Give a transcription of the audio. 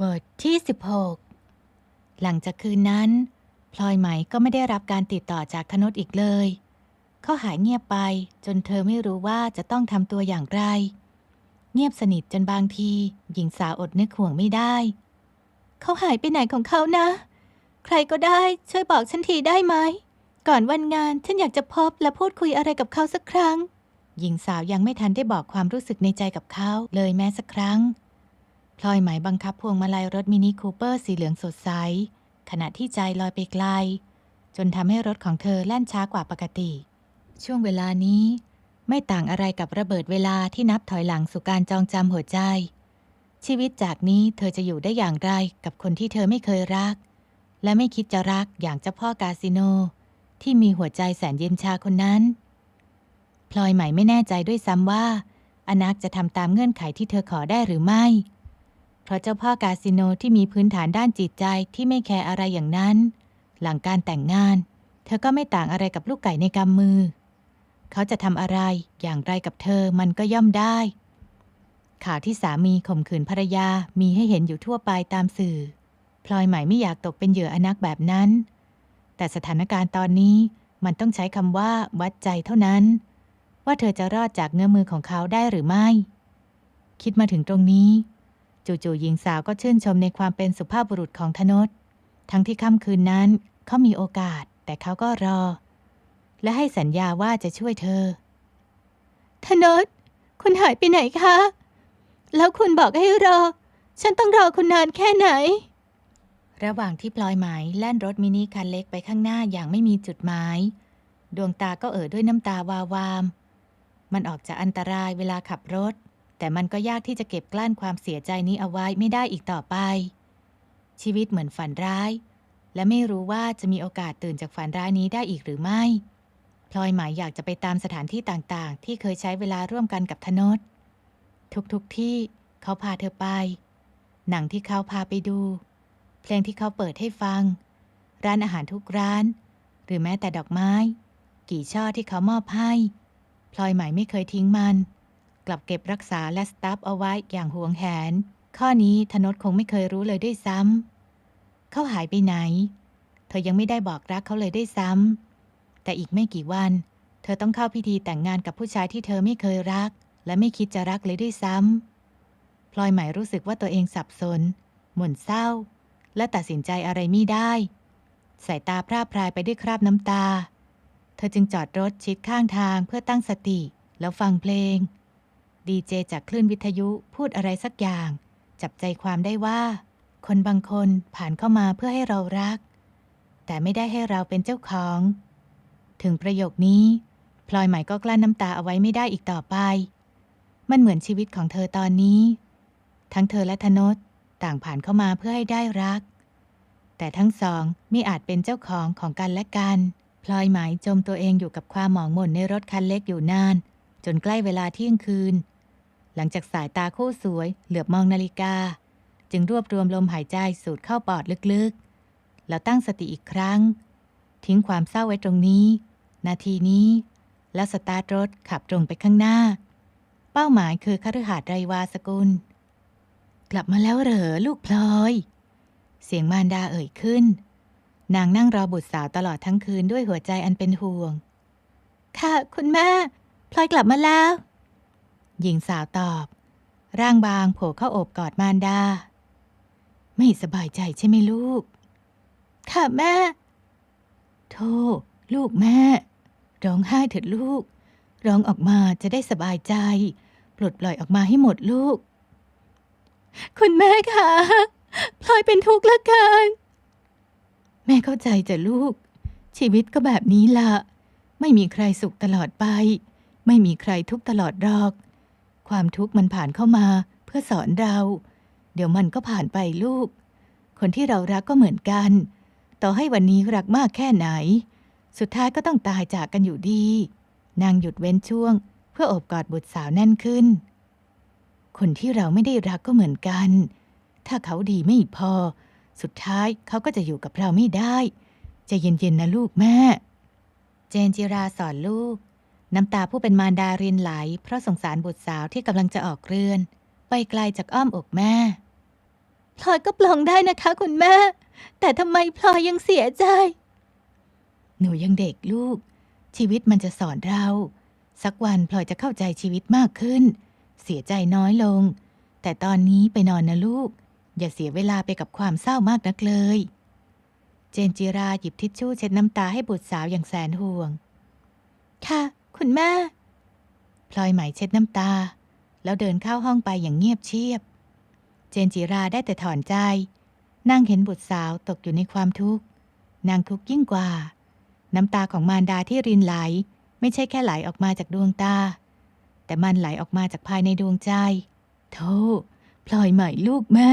บทที่ 16 หลังจากคืนนั้น พลอยไหมก็ไม่ได้รับการติดต่อจากธนดอีกเลย เขาหายเงียบไปจนเธอไม่รู้ว่าจะต้องทำตัวอย่างไร เงียบสนิทจนบางที หญิงสาวอดนึกห่วงไม่ได้ เขาหายไปไหนของเขานะ ใครก็ได้ช่วยบอกฉันทีได้ไหม ก่อนวันงานฉันอยากจะพบและพูดคุยอะไรกับเขาสักครั้ง หญิงสาวยังไม่ทันได้บอกความรู้สึกในใจกับเขาเลยแม้สักครั้ง พลอยไหมบังคับพวงมาลัยรถมินิคูเปอร์สีเหลืองสดใส ขณะที่ใจลอยไปไกล จนทำให้รถของเธอแล่นช้ากว่าปกติ ช่วงเวลานี้ ไม่ต่างอะไรกับระเบิดเวลาที่นับถอยหลังสู่การจองจำหัวใจ ชีวิตจากนี้เธอจะอยู่ได้อย่างไรกับคนที่เธอไม่เคยรัก และไม่คิดจะรักอย่างเจ้าพ่อกาสิโน ที่มีหัวใจแสนเย็นชาคนนั้นพลอยใหม่ไม่แน่ใจด้วยซ้ำว่าอนักจะทำตามเงื่อนไขที่เธอขอได้หรือไม่ เพราะเจ้าพ่อกาสิโนที่มีพื้นฐานด้านจิตใจที่ไม่แคร์อะไรอย่างนั้น หลังการแต่งงาน เธอก็ไม่ต่างอะไรกับลูกไก่ในกำมือ เขาจะทำอะไรอย่างไรกับเธอมันก็ย่อมได้ ข่าวที่สามีข่มขืนภรรยามีให้เห็นอยู่ทั่วไปตามสื่อ พลอยใหม่ไม่อยากตกเป็นเหยื่ออนักแบบนั้น แต่สถานการณ์ตอนนี้มันต้องใช้คำว่าวัดใจเท่านั้น ว่าเธอจะรอดจากเงื้อมือของเขาได้หรือไม่ คิดมาถึงตรงนี้ จู่ๆหญิงสาวก็ชื่นชมในความเป็นสุภาพบุรุษของธนดทั้งที่ค่ำคืนนั้นเขามีโอกาส แต่เขาก็รอ และให้สัญญาว่าจะช่วยเธอ ธนดคุณหายไปไหนคะ แล้วคุณบอกให้รอ ฉันต้องรอคุณนานแค่ไหน ระหว่างที่พลอยไหมแล่นรถมินิคันเล็กไปข้างหน้าอย่างไม่มีจุดหมาย ดวงตาก็เอ่อด้วยน้ำตาวาวาม มันออกจากอันตรายเวลาขับรถ แต่มันก็ยากที่จะเก็บกลั้นความเสียใจนี้เอาไว้ไม่ได้อีกต่อไป ชีวิตเหมือนฝันร้าย และไม่รู้ว่าจะมีโอกาสตื่นจากฝันร้ายนี้ได้อีกหรือไม่พลอยหมายอยากจะไปตามสถานที่ต่างๆ ที่เคยใช้เวลาร่วมกันกับธนดทุกๆทที่เขาพาเธอไป หนังที่เขาพาไปดู เพลงที่เขาเปิดให้ฟัง ร้านอาหารทุกร้าน หรือแม้แต่ดอกไม้ กี่ช่อที่เขามอบให้ พลอยหมายไม่เคยทิ้งมัน กลับเก็บรักษาและสตัฟเอาไว้อย่างหวงแหน ข้อนี้ธนดคงไม่เคยรู้เลยด้วยซ้ำเขาหายไปไหน เธอยังไม่ได้บอกรักเขาเลยด้วยซ้ำแต่อีกไม่กี่วัน เธอต้องเข้าพิธีแต่งงานกับผู้ชายที่เธอไม่เคยรัก และไม่คิดจะรักเลยด้วยซ้ำพลอยไหมรู้สึกว่าตัวเองสับสน หม่นเศร้า และตัดสินใจอะไรไม่ได้สายตาพร่าพรายไปด้วยคราบน้ำตา เธอจึงจอดรถชิดข้างทางเพื่อตั้งสติ แล้วฟังเพลง ดีเจจากคลื่นวิทยุพูดอะไรสักอย่าง จับใจความได้ว่า คนบางคนผ่านเข้ามาเพื่อให้เรารัก แต่ไม่ได้ให้เราเป็นเจ้าของ ถึงประโยคนี้ พลอยใหม่ก็กลั้นน้ำตาเอาไว้ไม่ได้อีกต่อไป มันเหมือนชีวิตของเธอตอนนี้ ทั้งเธอและธนดต่างผ่านเข้ามาเพื่อให้ได้รัก แต่ทั้งสองไม่อาจเป็นเจ้าของของกันและกัน พลอยหมายจมตัวเองอยู่กับความหมองหม่นในรถคันเล็กอยู่นาน จนใกล้เวลาเที่ยงคืน หลังจากสายตาคู่สวย เหลือบมองนาฬิกา จึงรวบรวมลมหายใจสูดเข้าปอดลึกๆ แล้วตั้งสติอีกครั้ง ทิ้งความเศร้าไว้ตรงนี้ นาทีนี้ แล้วสตาร์ทรถขับตรงไปข้างหน้า เป้าหมายคือคฤหาสน์ไรวาสกุล กลับมาแล้วเหรอลูกพลอย เสียงมารดาเอ่ยขึ้น นางนั่งรอบุตรสาวตลอดทั้งคืนด้วยหัวใจอันเป็นห่วง ค่ะคุณแม่พลอยกลับมาแล้ว หญิงสาวตอบ ร่างบางโผล่เข้าโอบกอดมารดา ไม่สบายใจใช่ไหมลูก ค่ะแม่โธ่ลูกแม่ ร้องไห้เถิดลูก ร้องออกมาจะได้สบายใจ ปลดปล่อยออกมาให้หมดลูก คุณแม่คะพลอยเป็นทุกข์เหลือเกิน แม่เข้าใจจ้ะลูก ชีวิตก็แบบนี้ละไม่มีใครสุขตลอดไป ไม่มีใครทุกข์ตลอดหรอก ความทุกข์มันผ่านเข้ามา เพื่อสอนเรา เดี๋ยวมันก็ผ่านไปลูก คนที่เรารักก็เหมือนกัน ต่อให้วันนี้รักมากแค่ไหน สุดท้ายก็ต้องตายจากกันอยู่ดี นางหยุดเว้นช่วง เพื่ออบกอดบุตรสาวแน่นขึ้น คนที่เราไม่ได้รักก็เหมือนกัน ถ้าเขาดีไม่พอ สุดท้ายเขาก็จะอยู่กับเราไม่ได้ จะเย็นๆนะลูกแม่ เจนจิราสอนลูก น้ำตาผู้เป็นมารดารินไหล เพราะสงสารบุตรสาวที่กำลังจะออกเรือน ไปไกลจากอ้อมอกแม่พลอยก็ปลงได้นะคะคุณแม่ แต่ทำไมพลอยยังเสียใจ หนูยังเด็กลูก ชีวิตมันจะสอนเรา สักวันพลอยจะเข้าใจชีวิตมากขึ้น เสียใจน้อยลง แต่ตอนนี้ไปนอนนะลูก อย่าเสียเวลาไปกับความเศร้ามากนักเลย เจนจิราหยิบทิชชู่เช็ดน้ำตาให้บุตรสาวอย่างแสนห่วง ค่ะ คุณแม่ พลอยไหมเช็ดน้ำตา แล้วเดินเข้าห้องไปอย่างเงียบเชียบ เจนจิราได้แต่ถอนใจ นั่งเห็นบุตรสาวตกอยู่ในความทุกข์ นางทุกข์ยิ่งกว่า น้ำตาของมารดาที่รินไหล ไม่ใช่แค่ไหลออกมาจากดวงตา แต่มันไหลออกมาจากภายในดวงใจ โธ่พลอยใหม่ลูกแม่